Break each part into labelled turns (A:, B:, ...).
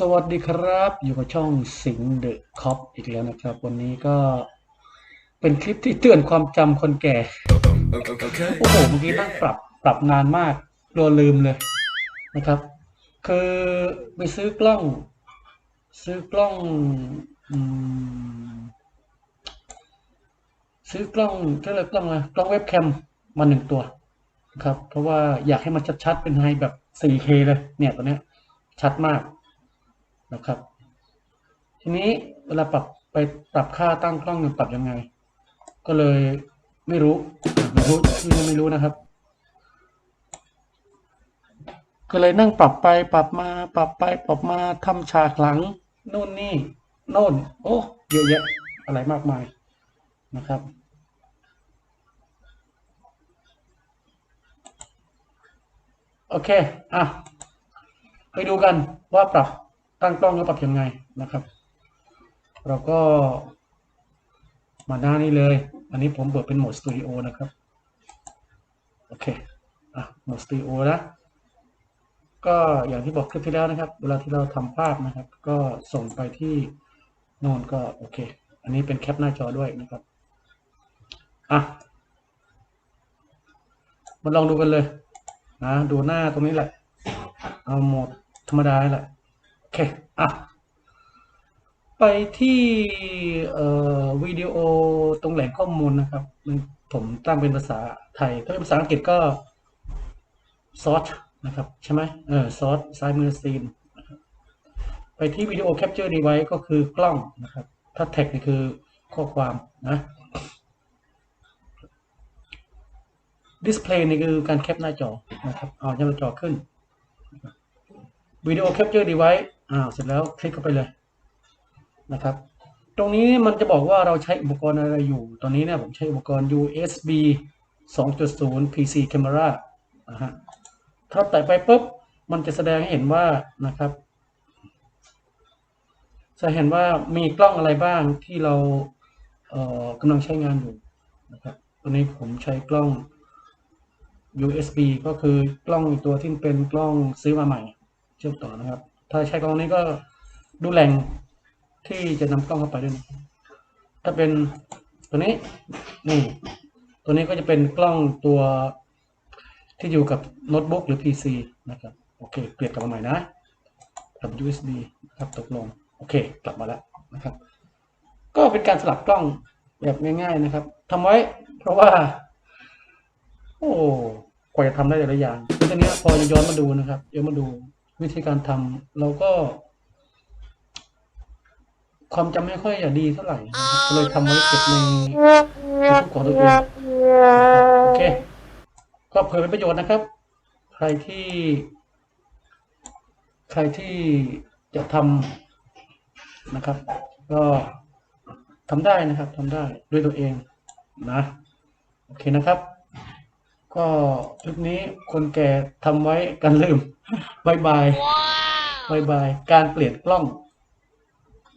A: สวัสดีครับ อยู่กับช่องสิงเดอะคอปอีกแล้วนะครับ วันนี้ก็เป็นคลิปที่เตือนความจำคนแก่
B: Okay.
A: โอ้โหเมื่อกี้นั่งปรับปรับนานมากรวลืมเลยนะครับ คือไปซื้อกล้อง ซื้อกล้องอืมซื้อกล้องก็เลยกล้องอะไรกล้องเว็บแคมมาหนึ่งตัวนะครับ เพราะว่าอยากให้มันชัดๆเป็นไฮแบบ 4K เลยเนี่ยตัวเนี้ย ชัดมาก นะครับ ทีนี้เวลาปรับไปปรับค่าตั้งกล้องเนี่ยปรับยังไง ก็เลยไม่รู้ไม่รู้ยังไม่รู้นะครับ ก็เลยนั่งปรับไปปรับมาปรับไปปรับมาทำฉากหลังโน่นนี่โน่น โอ้เยอะแยะอะไรมากมายนะครับโอเค อะ ไปดูกันว่าปรับ ตั้งกล้องแล้วปรับยังไงนะครับ เราก็มาหน้านี้เลย อันนี้ผมเปิดเป็นโหมดสตูดิโอนะครับ โอเค อะ โหมดสตูดิโอนะ ก็อย่างที่บอกคลิปที่แล้วนะครับ เวลาที่เราทำภาพนะครับ ก็ส่งไปที่โน่นก็โอเค อันนี้เป็นแคปหน้าจอด้วยนะครับ อะ มาลองดูกันเลย นะ ดูหน้าตรงนี้แหละ เอาโหมดธรรมดาแหละ เค อะ ไปที่เอ่อวิดีโอตรงแหล่งข้อมูลนะครับ ผมตั้งเป็นภาษาไทย ถ้าเป็นภาษาอังกฤษก็ซอสนะครับ ใช่ไหมเออซอสซ้ายมือซีน ไปที่วิดีโอแคปเจอร์ดีไว้ก็คือกล้องนะครับ ถ้าแท็กนี่คือข้อความนะดิสเพลย์นี่คือการแคปหน้าจอนะครับ เอาหน้าจอขึ้นวิดีโอแคปเจอร์ดีไว้ อ้าวเสร็จแล้วคลิกเข้าไปเลยนะครับ ตรงนี้มันจะบอกว่าเราใช้อุปกรณ์อะไรอยู่ ตอนนี้เนี่ยผมใช้อุปกรณ์ USB 2.0 PC Camera นะฮะถ้าแตะไปปุ๊บ มันจะแสดงให้เห็นว่านะครับ จะเห็นว่ามีกล้องอะไรบ้างที่เราเอ่อกำลังใช้งานอยู่นะครับตัวนี้ผมใช้กล้อง USB ก็คือกล้องอีกตัวที่เป็นกล้องซื้อมาใหม่ เชื่อมต่อนะครับ ถ้าใช้กล้องนี้ก็ดูแหล่งที่จะนำกล้องเข้าไปด้วยถ้าเป็นตัวนี้นี่ ตัวนี้ก็จะเป็นกล้องตัวที่อยู่กับโน้ตบุ๊กหรือ PC นะครับโอเคเปลี่ยนกลับมาใหม่นะกับ USB นะครับตกลงโอเค กลับมาแล้วนะครับ ก็เป็นการสลับกล้องแบบง่ายๆนะครับทำไว้เพราะว่า โอ้กว่าจะทำได้แต่ละอย่างทีนี้พอจะย้อนมาดูนะครับย้อนมาดู วิธีการทำเราก็ ความจำไม่ค่อยจะดีเท่าไหร่นะครับก็เลยทำไว้เก็บในในทุกของตัวเองนะครับโอเค ก็เผื่อเป็นประโยชน์นะครับ ใครที่ ใครที่จะทำนะครับ ก็ทำได้นะครับทำได้ด้วยตัวเองนะ โอเคนะครับ ก็คลิปนี้คนแก่ทำไว้กันลืมบายบายบายบาย การเปลี่ยนกล้อง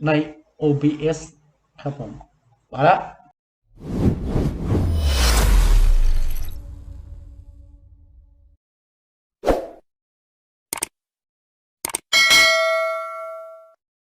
A: ใน OBS ครับผมมาละ